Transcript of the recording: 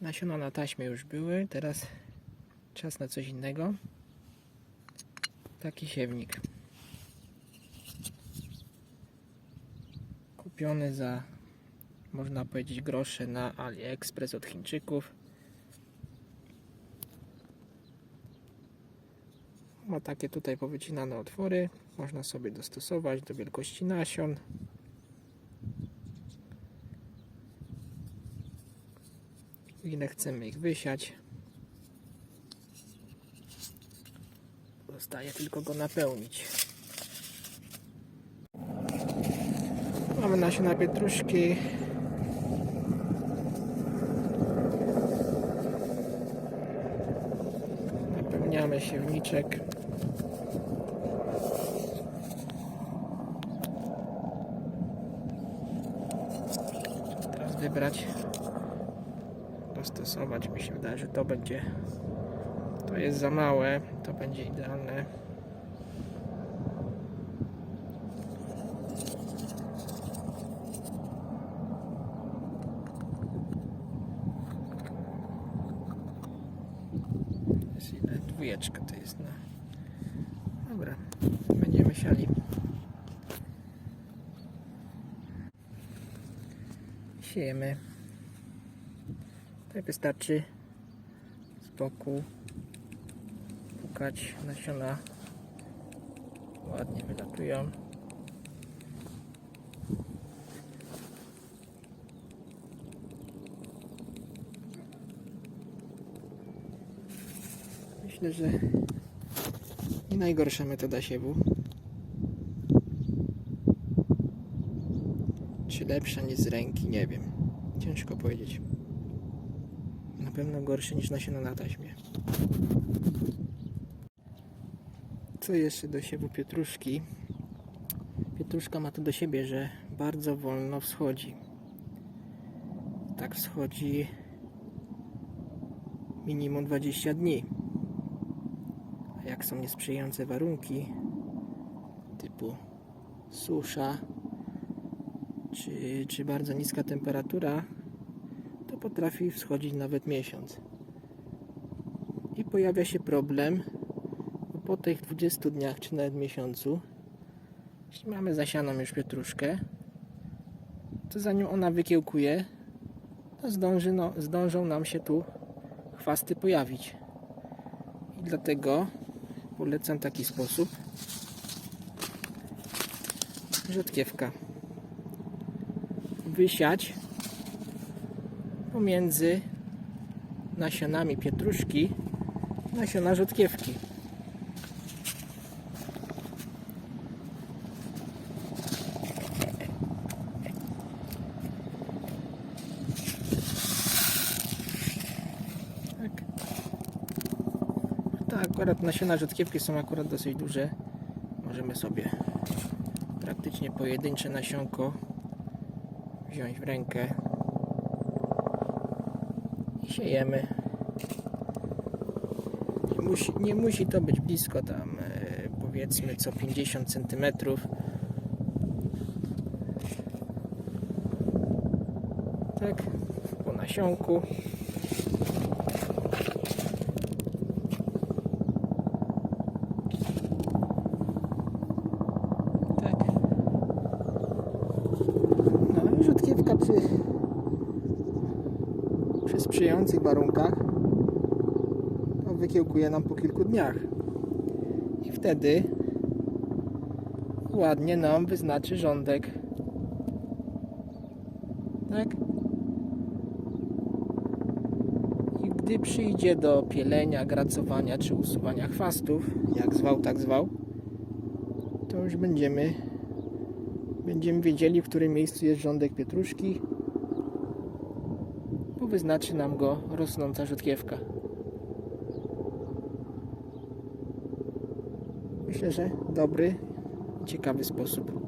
Nasiona na taśmie już były, teraz czas na coś innego. Taki siewnik. Kupiony za, można powiedzieć, grosze na AliExpress od Chińczyków. Ma takie tutaj powycinane otwory. Można sobie dostosować do wielkości nasion. Ile chcemy ich wysiać. Zostaje tylko go napełnić. Mamy nasiona pietruszki. Napełniamy siewniczek. Teraz wybrać, dostosować. Mi się wydaje, że to będzie, to jest za małe, to będzie idealne. Jest ile? Dwójeczka to jest na. Dobra, będziemy siali. Siejemy. Tutaj wystarczy z boku pukać nasiona. Ładnie wylatują. Myślę, że nie najgorsza metoda siewu. Czy lepsza niż z ręki? Nie wiem. Ciężko powiedzieć. Pewno gorsze niż nasiona na taśmie. Co jeszcze do siewu pietruszki? Pietruszka ma to do siebie, że bardzo wolno wschodzi. Tak wschodzi minimum 20 dni. A jak są niesprzyjające warunki, typu susza, czy, czy bardzo niska temperatura, to potrafi wschodzić nawet miesiąc. I pojawia się problem, bo po tych 20 dniach, czy nawet miesiącu, jeśli mamy zasianą już pietruszkę, to zanim ona wykiełkuje, to zdąży, no, zdążą nam się tu chwasty pojawić. I dlatego polecam taki sposób. Rzodkiewka. Wysiać pomiędzy nasionami pietruszki nasiona rzodkiewki. Tak. Akurat nasiona rzodkiewki są akurat dosyć duże. Możemy sobie praktycznie pojedyncze nasionko wziąć w rękę siejemy. Nie musi, nie musi to być blisko tam e, powiedzmy co 50 cm. Tak, po nasionku. Tak. No i rzutkiewka przy, przy sprzyjających warunkach to wykiełkuje nam po kilku dniach. I wtedy ładnie nam wyznaczy rządek. Tak? I gdy przyjdzie do pielenia, gracowania czy usuwania chwastów, jak zwał, tak zwał, to już będziemy będziemy wiedzieli, w którym miejscu jest rządek pietruszki, wyznaczy nam go rosnąca rzodkiewka. Myślę, że dobry, ciekawy sposób.